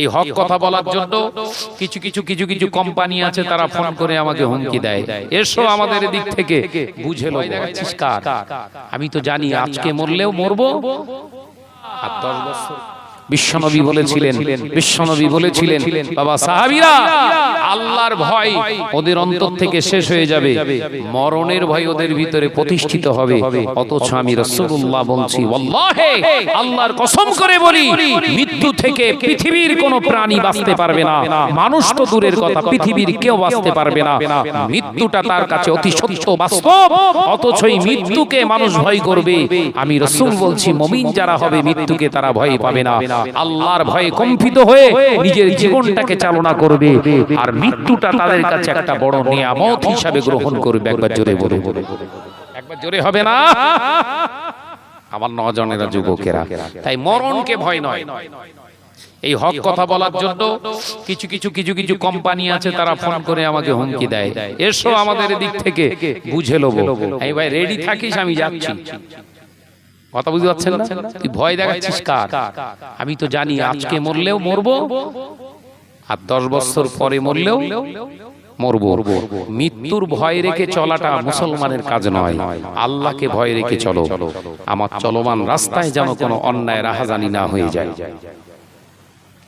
এই হক কথা বলার জন্য কিছু কিছু কিছু কিছু কোম্পানি আছে তারা ফোন করে আমাকে হুমকি দেয়। এসো আমাদের দিক থেকে বুঝে আমি তো জানি আজকে মরলেও মরবো। আর দশ বছর বিশ্বনবী বলেছিলেন বিশ্বনবী বলেছিলেন বাবা সাহাবীরা আল্লাহর ভয় ওদের অন্তর থেকে শেষ হয়ে যাবে মরণের ভয় ওদের ভিতরে প্রতিষ্ঠিত হবে অথচ আমি রাসূলুল্লাহ বলছি। ওয়াল্লাহি আল্লাহর কসম করে বলি মৃত্যু থেকে পৃথিবীর কোনো প্রাণী বাঁচতে পারবে না। মানুষ তো দূরের কথা পৃথিবীর কেউ বাঁচতে পারবে না। মৃত্যুটা তার কাছে অতি সত্য বাস্তব। অথচ এই মৃত্যুকে মানুষ ভয় করবে। আমি রসুল বলছি মমিন যারা হবে মৃত্যুকে তারা ভয় পাবে না। আল্লাহর ভয়ে কম্পিত হয়ে নিজের জীবনটাকে চালনা করবে আর মৃত্যুটা তাদের কাছে একটা বড় নিয়ামত হিসাবে গ্রহণ করবে। একবার জোরে বলে একবার জোরে হবে না? আমার নজনেরা যুবকেরা তাই মরণকে ভয় নয়। এই হক কথা বলার জন্য কিছু কিছু কিছু কিছু কোম্পানি আছে তারা ফোন করে আমাকে হুমকি দেয়। এসো আমাদের দিক থেকে বুঝে লোবো এই ভাই রেডি থাকিস? আমি যাচ্ছি। কথা বুঝতে পারছেন না? তুই ভয় দেখাচ্ছিস কার? আমি তো জানি আজকে মরলেও মরবো। আর দশ বছর পরে মরলেও মরবো। মৃত্যুর ভয় রেখে চলাটা মুসলমানের কাজ নয়। আল্লাহকে ভয় রেখে চলো। আমার চলমান রাস্তায় যেন কোনো অন্যায় রাহাজানি না হয়ে যায়।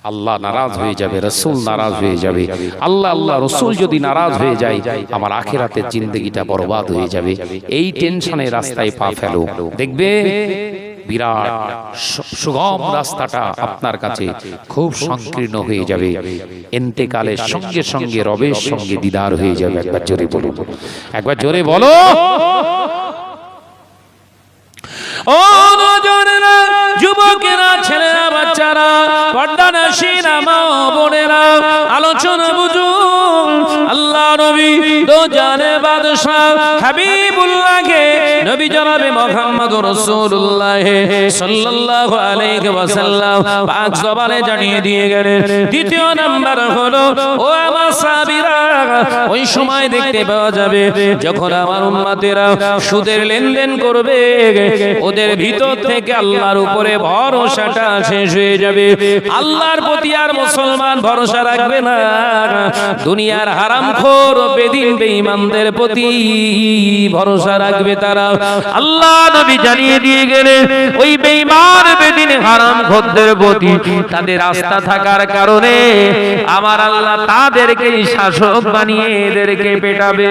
আল্লাহ নারাজ হয়ে যাবে রসুল নারাজ হয়ে যাবে। আল্লাহ আল্লাহ রসুল যদি নারাজ হয়ে যায় আমার আখেরাতের জিন্দগিটা বরবাদ হয়ে যাবে। এই টেনশনে রাস্তায় পা ফেলো। দেখবে? বিরাট সুগম রাস্তাটা আপনার কাছে খুব সংকীর্ণ হয়ে যাবে। এন্তেকালের সঙ্গে সঙ্গে রবের সঙ্গে দিদার হয়ে যাবে। একবার জোরে বলো। একবার জোরে বলো। ও যুবকেরা ছেলেরা বাচ্চারা পর্দানাসীরা মা ও বোনেরা আলোচনা বুঝুন। আল্লাহ নবী দো জানে বাদশাহ হাবিবুল্লাহকে নবী জনাবে মুহাম্মদ রাসূলুল্লাহ সাল্লাল্লাহু আলাইহি ওয়াসাল্লাম পাক জবানে জানিয়ে দিয়ে গেলেন। দ্বিতীয় নাম্বার হলো, ও আমার সাহাবীরা, ওই সময় দেখতে পাওয়া যাবে যখন আমার উম্মতেরা সুদের লেনদেন করবে, ওদের ভিতর থেকে আল্লাহর উপরে ভরসাটা শেষ হয়ে যাবে। আল্লাহর প্রতি আর মুসলমান ভরসা রাখবে না। দুনিয়ার হারামখোর বেদিন বেঈমানদের প্রতি ভরসা রাখবে তারা। আল্লাহ নবী জানিয়ে দিয়ে গেলে ওই বেঈমান বেদিন হারামখোরদের প্রতি তাদের আস্থা থাকার কারণে আমার আল্লাহ তাদেরকে শাসক বানিয়ে এদেরকে পেটাবে।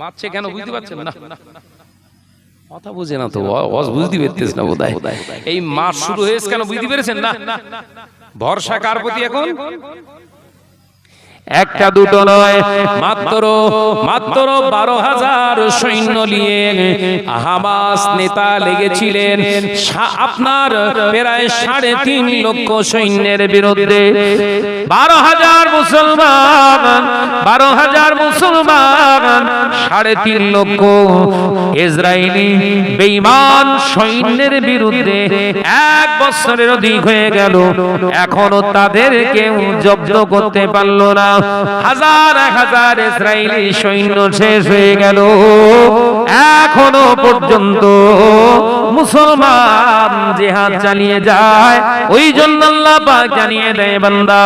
মারছে কেন বুঝতে পারছেন না? কথা বুঝে না তো অস বুঝতে পারতেছ না বোধহয়। এই মাস শুরু হয়েছে কেন বুঝতে পেরেছেন না? ভরসা কার প্রতি এখন? একটা দুটো নয়। মাত্র মাত্র বারো হাজার সৈন্য নিয়ে হামাস নেতা লেগেছিলেন। আপনার প্রায় সাড়ে তিন লক্ষ সৈন্যের বিরুদ্ধে। বারো হাজার মুসলমান, বারো হাজার মুসলমান, সাড়ে তিন লক্ষ ইসরায়েলি বেঈমান সৈন্যের বিরুদ্ধে এক বছরের অধিক হয়ে গেল। এখনও তাদের কেউ জব্দ করতে পারল না। হাজার হাজার ইসরায়েলি সৈন্য শেষ হয়ে গেল। এখনও পর্যন্ত মুসলমান জেহাদ চালিয়ে যায়। ওই জন্য আল্লাহ জানিয়ে দেয়, বান্দা,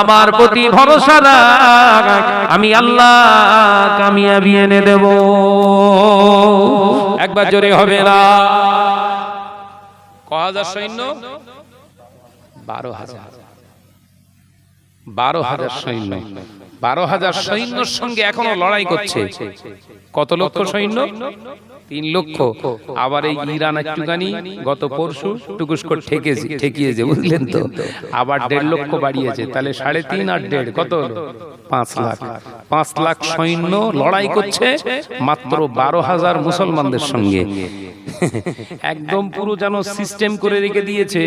আমার প্রতি ভরসা রাখ, আমি আল্লাহ কামিয়াবি এনে দেব। একবার জোরে হবে না। ক হাজার সৈন্য? বারো হাজার। বারো হাজার সৈন্য। বারো হাজার সৈন্যর সঙ্গে এখনও লড়াই করছে। কত লক্ষ সৈন্য? তিন লক্ষ। আবার এই ইরান একটুখানি গত পরশু টুকুস করে ঠেকেছে ঠেকিয়েছে বুঝলেন তো? আবার দেড় লক্ষ বাড়িয়েছে। তাহলে সাড়ে তিন আর দেড় কত হলো? পাঁচ লাখ। পাঁচ লাখ। সৈন্য লড়াই করছে মাত্র বারো হাজার মুসলমানদের সঙ্গে। একদম পুরো যেন সিস্টেম করে রেখে দিয়েছে।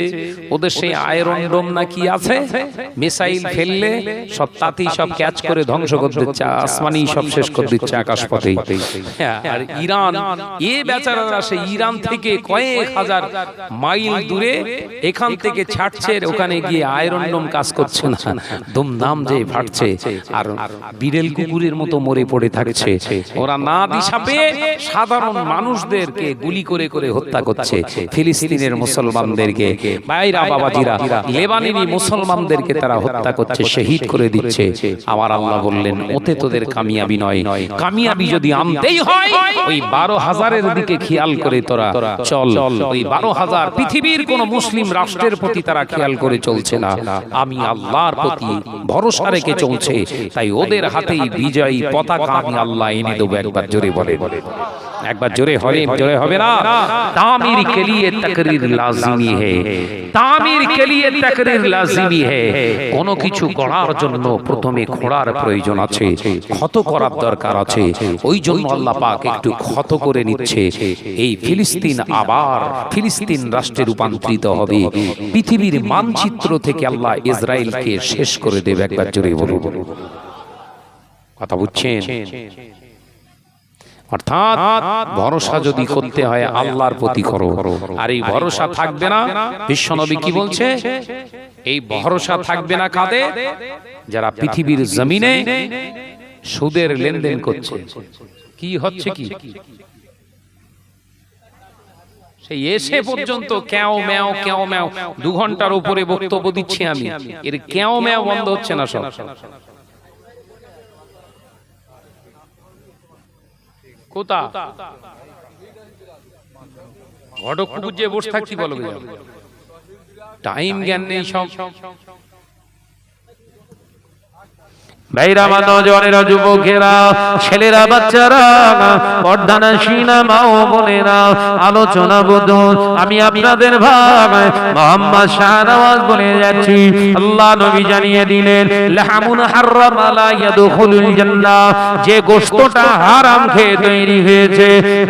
ওদের সেই আয়রন ডোম না কি আছে? মিসাইল ফেললে সব তাতেই সব ক্যাচ করে ধ্বংস করে দিচ্ছে। আসমানি সব শেষ করে দিচ্ছে আকাশপথেই। আর ইরান এ বেচারারা সেই ইরান থেকে কয়েক হাজার মাইল দূরে এখান থেকে ছাড়ছে ওখানে গিয়ে আয়রন ডোম কাজ করছে না। দুমদাম যে ফাটছে, আর বিড়েল কুকুরের মতো মরে পড়ে থাকছে। ওরা না দিশা পেয়ে সাধারণ মানুষদেরকে গুলি করে করে হত্যা করছে, ফিলিস্তিনের মুসলমানদেরকে। বাইরা বাবাজিরা, লেবানিনি মুসলমানদেরকে তারা হত্যা করছে, শহীদ করে দিচ্ছে। আমার আল্লাহ বললেন, ওতে তোদের কামিয়াবি নয়। কামিয়াবি যদি আনতেই হয়, ওই বারো হাজারের দিকে খেয়াল করে তোরা। চল, ওই বারো হাজার পৃথিবীর কোন মুসলিম রাষ্ট্রের প্রতি তারা খেয়াল করে চলছে না। আমি আল্লাহর প্রতি ভরসা রেখে চলছে। তাই ওদের হাতেই বিজয়ী পতাকা আমি আল্লাহ এনে দেব। একবার জোরে বলে একবার জোরে হবে জোরে হবে না? তামির কে লিয়ে লাজিমি হে। তামির কে লিয়ে লাজিমি হে। কোনো কিছু করার জন্য প্রথমে খোঁড়ার প্রয়োজন আছে। ক্ষত করার দরকার আছে। ওই জন্য আল্লাহ পাক একটু ক্ষত করে নিচ্ছে। এই ফিলিস্তিন আবার ফিলিস্তিন রাষ্ট্রে রূপান্তরিত হবে। পৃথিবীর মানচিত্র থেকে আল্লাহ ইসরায়েলকে শেষ করে দেবে। একবার জোরে বলুন। কথা বুঝছেন? অর্থাৎ ভরসা যদি করতে হয়, আল্লাহর প্রতি করো। আর এই ভরসা থাকবে না? বিশ্বনবী কি বলছে? এই ভরসা থাকবে না যারা পৃথিবীর জমিনে সুদের লেনদেন করছে। কি হচ্ছে কি? সেই এসে পর্যন্ত ক্যাও ম্যাও ক্যাও ম্যাও দু ঘণ্টার উপরে বক্তব্য দিচ্ছি আমি। এর ক্যাও ম্যাও বন্ধ হচ্ছে না সব। কোথা? ঘটক যে বসে থাকছি বলো টাইম জ্ঞান নেই সব। ভাইরা মা নজনেরা যুবকেরা, ছেলেরা, বাচ্চারা পর্দানা সিনা মা ও বোনেরা, আলোচনা আমি আপনাদের ভাই মোহাম্মদ শাহনওয়াজ বলে যাচ্ছি। আল্লাহ নবী জানিয়ে দিলেন, লাহামুন হারাম ইয়াদখুলুল জান্নাহ, যে গোশতটা হারাম খেয়ে তৈরি হয়েছে।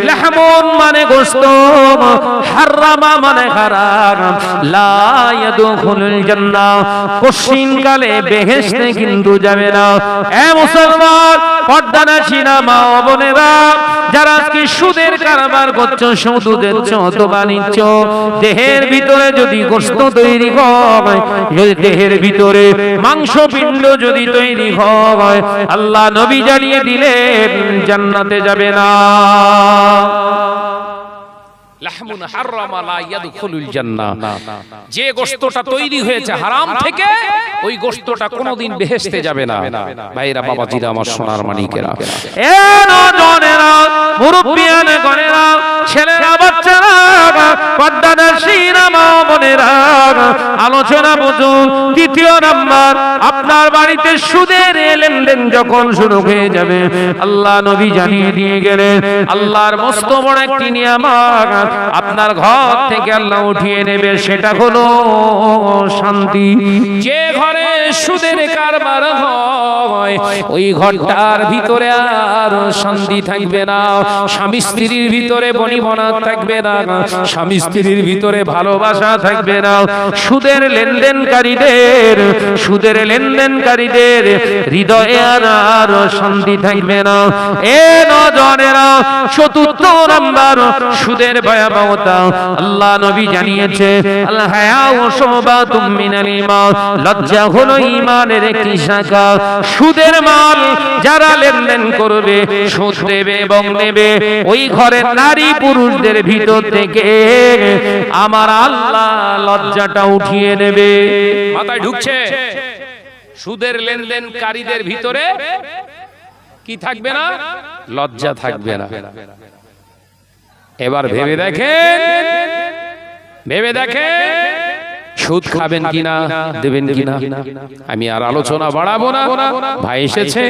লাহামুন মানে গোশত, হারামা মানে হারাম। লা ইয়াদখুলুল জান্নাহ কালে বেহেশতে কিন্তু যাবে না। এ মুসলমান পর্দানা যারা আজকে সুদের কারবার করছ দেহের ভিতরে যদি গোস্ত তৈরি হয়, যদি দেহের ভিতরে মাংস পিণ্ড যদি তৈরি হয়, আল্লাহ নবী জানিয়ে দিলেন, জান্নাতে যাবে না। লাহমুন হারামা লা ইয়াদখুলুল জান্নাহ। যে গোশতটা তৈরি হয়েছে হারাম থেকে ওই গোশতটা কোনোদিন বেহেশতে যাবে না। ভাইরা বাবাজিরা আমার সোনার মানিকেরা এ নজনেরা মুরব্বিয়ান গনেরা ছেলেরা বাচ্চারা আলোচনা বুঝুন দ্বিতীয় নাম্বার, আপনার বাড়িতে সুদের লেনদেন যখন শুরু হয়ে যাবে, আল্লাহ নবী জানিয়ে দিয়ে গেলেন, আল্লাহর মস্ত বড় একটি নিয়ামত, আপনার ঘর থেকে আল্লাহ উঠিয়ে নেবে, সেটা হলো শান্তি। যে ঘরে সুদের কারবার হয়, ওই ঘরটার ভিতরে আর শান্তি থাকবে না। স্বামী স্ত্রীর ভিতরে বনিবনা থাকবে না। স্বামী স্ত্রীর ভিতরে ভালোবাসা থাকবে না। সুদের লেনদেনকারীদের সুদের লেনদেনকারীদের হৃদয়ে আর শান্তি থাকবে না। এ নজনেরা চতুর্থ নাম্বার সুদের ভয়াবহতা। আল্লাহ নবী জানিয়েছে আল্লাহ শুবাতুম মিনাল ঈমান। লজ্জা হলো ঈমানের একটি শাখা। সুদের মাল যারা লেনদেন করবে সুদ দেবে এবং নেবে। ওই ঘরের নারী পুরুষদের ভিতর থেকে আমার আল্লাহ লজ্জাটা উঠিয়ে নেবে মাথায় ঢুকছে। সুদের লেনদেনকারীদের ভিতরে কি থাকবে না? লজ্জা থাকবে না। এবার ভেবে দেখেন। ভেবে দেখেন। সুদ খাবেন কিনা, দেবেন কিনা? আমি আর আলোচনা বাড়াবো না। ভাই এসেছে।